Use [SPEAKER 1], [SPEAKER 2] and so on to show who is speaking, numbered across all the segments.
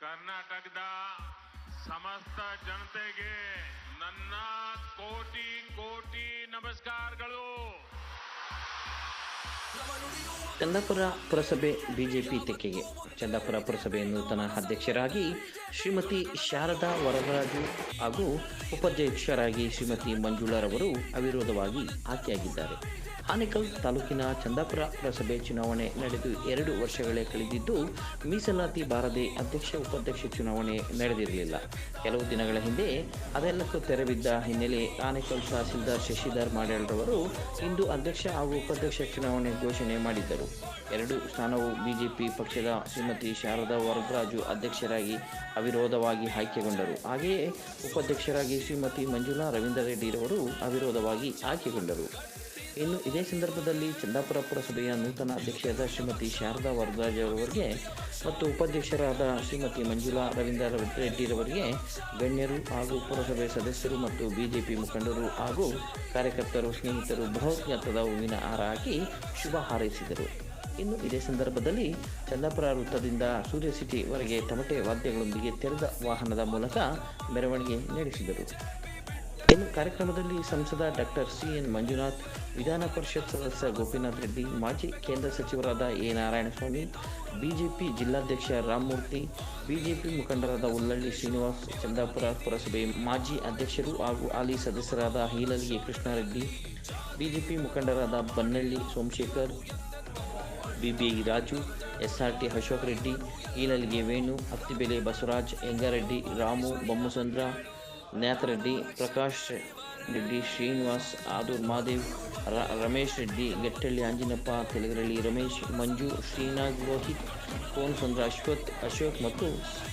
[SPEAKER 1] ಕರ್ನಾಟಕದ ಸಮಸ್ತ ಜನತೆಗೆ ನನ್ನ ಕೋಟಿ ಕೋಟಿ ನಮಸ್ಕಾರಗಳು.
[SPEAKER 2] ಚಂದಾಪುರ ಪುರಸಭೆ ಬಿಜೆಪಿ ತೆಕ್ಕೆಗೆ. ಚಂದಾಪುರ ಪುರಸಭೆ ನೂತನ ಅಧ್ಯಕ್ಷರಾಗಿ ಶ್ರೀಮತಿ ಶಾರದಾ ವರದರಾಜು ಹಾಗೂ ಉಪಾಧ್ಯಕ್ಷರಾಗಿ ಶ್ರೀಮತಿ ಮಂಜುಳರವರು ಅವಿರೋಧವಾಗಿ ಆಯ್ಕೆಯಾಗಿದ್ದಾರೆ. ಆನೇಕಲ್ ತಾಲೂಕಿನ ಚಂದಾಪುರ ಪುರಸಭೆ ಚುನಾವಣೆ ನಡೆದು ಎರಡು ವರ್ಷಗಳೇ ಕಳೆದಿದ್ದು, ಮೀಸಲಾತಿ ಬಾರದೆ ಅಧ್ಯಕ್ಷ ಉಪಾಧ್ಯಕ್ಷ ಚುನಾವಣೆ ನಡೆದಿರಲಿಲ್ಲ. ಕೆಲವು ದಿನಗಳ ಹಿಂದೆ ಅದೆಲ್ಲಕ್ಕೂ ತೆರೆಬಿದ್ದ ಹಿನ್ನೆಲೆ ಆನೇಕಲ್ ತಹಸೀಲ್ದಾರ್ ಶಶಿಧರ್ ಮಾಡ್ಯಾಳ್ರವರು ಇಂದು ಅಧ್ಯಕ್ಷ ಹಾಗೂ ಉಪಾಧ್ಯಕ್ಷ ಚುನಾವಣೆ ಘೋಷಣೆ ಮಾಡಿದ್ದರು. ಎರಡು ಸ್ಥಾನವು ಬಿಜೆಪಿ ಪಕ್ಷದ ಶ್ರೀಮತಿ ಶಾರದಾ ವರದರಾಜು ಅಧ್ಯಕ್ಷರಾಗಿ ಅವಿರೋಧವಾಗಿ ಆಯ್ಕೆಗೊಂಡರು. ಹಾಗೆಯೇ ಉಪಾಧ್ಯಕ್ಷರಾಗಿ ಶ್ರೀಮತಿ ಮಂಜುಳಾ ರವೀಂದ್ರ ರೆಡ್ಡಿರವರು ಅವಿರೋಧವಾಗಿ ಆಯ್ಕೆಗೊಂಡರು. ಇನ್ನು ಇದೇ ಸಂದರ್ಭದಲ್ಲಿ ಚಂದಾಪುರ ಪುರಸಭೆಯ ನೂತನ ಅಧ್ಯಕ್ಷರಾದ ಶ್ರೀಮತಿ ಶಾರದಾ ವರದರಾಜ್ ಅವರಿಗೆ ಮತ್ತು ಉಪಾಧ್ಯಕ್ಷರಾದ ಶ್ರೀಮತಿ ಮಂಜುಳಾ ರವೀಂದ್ರ ರೆಡ್ಡಿರವರಿಗೆ ಗಣ್ಯರು ಹಾಗೂ ಪುರಸಭೆ ಸದಸ್ಯರು ಮತ್ತು ಬಿಜೆಪಿ ಮುಖಂಡರು ಹಾಗೂ ಕಾರ್ಯಕರ್ತರು, ಸ್ನೇಹಿತರು ಬೃಹತ್ ಗಾತ್ರದ ಹೂವಿನ ಹಾರ ಹಾಕಿ ಶುಭ ಹಾರೈಸಿದರು. ಇನ್ನು ಇದೇ ಸಂದರ್ಭದಲ್ಲಿ ಚಂದಾಪುರ ವೃತ್ತದಿಂದ ಸೂರ್ಯ ಸಿಟಿವರೆಗೆ ತಮಟೆ ವಾದ್ಯಗಳೊಂದಿಗೆ ತೆರೆದ ವಾಹನದ ಮೂಲಕ ಮೆರವಣಿಗೆ ನಡೆಸಿದರು. ಇನ್ನು ಕಾರ್ಯಕ್ರಮದಲ್ಲಿ ಸಂಸದ ಡಾಕ್ಟರ್ ಸಿ ಎನ್ ಮಂಜುನಾಥ್, ವಿಧಾನ ಪರಿಷತ್ ಸದಸ್ಯ ಗೋಪಿನಾಥ್ ರೆಡ್ಡಿ, ಮಾಜಿ ಕೇಂದ್ರ ಸಚಿವರಾದ ಎ. ನಾರಾಯಣಸ್ವಾಮಿ, ಬಿಜೆಪಿ ಜಿಲ್ಲಾಧ್ಯಕ್ಷ ರಾಮಮೂರ್ತಿ, ಬಿಜೆಪಿ ಮುಖಂಡರಾದ ಉಲ್ಲಳ್ಳಿ ಶ್ರೀನಿವಾಸ್, ಚಂದಾಪುರ ಪುರಸಭೆ ಮಾಜಿ ಅಧ್ಯಕ್ಷರು ಹಾಗೂ ಹಾಲಿ ಸದಸ್ಯರಾದ ಹೀಲಲಿಗೆ ಕೃಷ್ಣಾರೆಡ್ಡಿ, ಬಿಜೆಪಿ ಮುಖಂಡರಾದ ಬನ್ನಳ್ಳಿ ಸೋಮಶೇಖರ್ ಬಿಬಿ ರಾಜು, ಎಸ್ಆರ್ಟಿ ಅಶೋಕ್ ರೆಡ್ಡಿ ಈಲಲ್ಗೆ ವೇಣು ಅತ್ತಿಬೆಲೆ ಬಸವರಾಜ್ ಎಂಗಾರೆಡ್ಡಿ ರಾಮು, ಬೊಮ್ಮಸಂದ್ರ ನ್ಯಾಥರೆಡ್ಡಿ ಪ್ರಕಾಶ್ ರೆಡ್ಡಿ ಶ್ರೀನಿವಾಸ್, ಆದೂರ್ ಮಹಾದೇವ್ ರಮೇಶ್ ರೆಡ್ಡಿ, ಗೆಟ್ಟಳ್ಳಿ ಆಂಜಿನಪ್ಪ ತೆಲಗರಳ್ಳಿ ರಮೇಶ್, ಮಂಜು ಶ್ರೀನಾಥ್ ರೋಹಿತ್ ಕೋನ್ಸಂದ್ರ ಅಶ್ವಥ್, ಅಶೋಕ್ ಮತ್ತು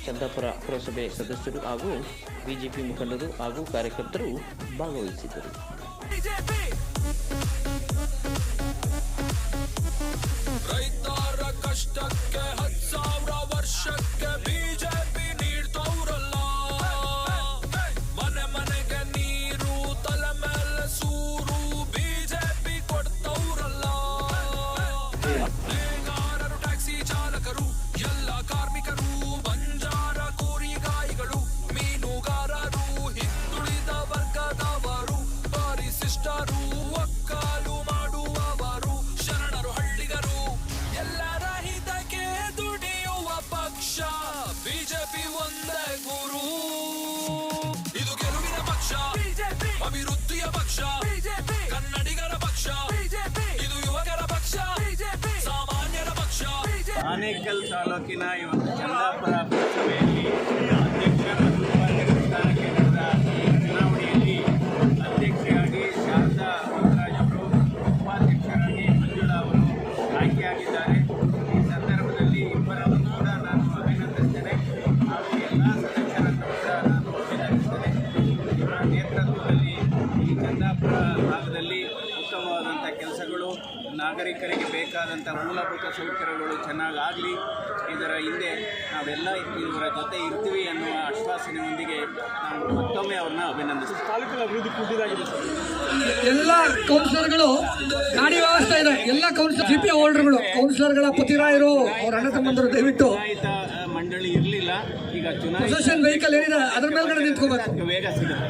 [SPEAKER 2] ಚಂದಾಪುರ ಪುರಸಭೆ ಸದಸ್ಯರು ಹಾಗೂ ಬಿಜೆಪಿ ಮುಖಂಡರು ಹಾಗೂ ಕಾರ್ಯಕರ್ತರು ಭಾಗವಹಿಸಿದ್ದರು.
[SPEAKER 3] ಬಿಜೆಪಿ ಒಂದೇ ಗುರು ಇದು ಗೆಲುವಿನ ಪಕ್ಷ. ಬಿಜೆಪಿ. ಅಭಿವೃದ್ಧಿಯ ಪಕ್ಷ. ಬಿಜೆಪಿ. ಕನ್ನಡಿಗರ ಪಕ್ಷ. ಬಿಜೆಪಿ. ಇದು ಯುವಕರ ಪಕ್ಷ. ಬಿಜೆಪಿ. ಸಾಮಾನ್ಯರ ಪಕ್ಷ.
[SPEAKER 4] ಆನೇಕಲ್ ತಾಲೂಕಿನ ಇವತ್ತು ಚಂದಾಪುರ ಈ ಚಂದಾಪುರ ಭಾಗದಲ್ಲಿ ಉತ್ತಮವಾದಂಥ ಕೆಲಸಗಳು ನಾಗರಿಕರಿಗೆ ಬೇಕಾದಂಥ ಮೂಲಭೂತ ಸೌಕರ್ಯಗಳು ಚೆನ್ನಾಗಾಗಲಿ ಇದರ ಹಿಂದೆ ನಾವೆಲ್ಲ ಇವರ ಜೊತೆ ಇರ್ತೀವಿ ಅನ್ನುವ ಆಶ್ವಾಸನೆಯೊಂದಿಗೆ ನಾವು ಮತ್ತೊಮ್ಮೆ ಅವ್ರನ್ನ ಅಭಿನಂದಿಸ್ತೀವಿ. ತಾಲೂಕಿನ ಅಭಿವೃದ್ಧಿ ಕೂಡಿದಾಗಿದೆ ಸರ್.
[SPEAKER 5] ಎಲ್ಲ ಕೌನ್ಸಿಲರ್ಗಳು ಗಾಡಿ ವ್ಯವಸ್ಥೆ ಇದೆ. ಎಲ್ಲ ಕೌನ್ಸಿಲರ್ ಜಿಪಿ ಹೋಲ್ಡರ್ಗಳು ಕೌನ್ಸಿಲರ್ಗಳ ಪತಿರಾಯರು ಅವ್ರ ಅಣ್ಣ ತಮ್ಮಂದರು ದಯವಿಟ್ಟು.
[SPEAKER 4] ಮಂಡಳಿ ಇರಲಿಲ್ಲ. ಈಗ ಚುನಾವಣೆ
[SPEAKER 5] ಪ್ರೊಸೆಷನ್ ವೆಹಿಕಲ್ ಏನಿದೆ ಅದ್ರ ಮೇಲ್ಗಡೆ ನಿಂತ್ಕೋಬೇಕು.
[SPEAKER 4] ವೇಗ ಸಿಗುತ್ತೆ.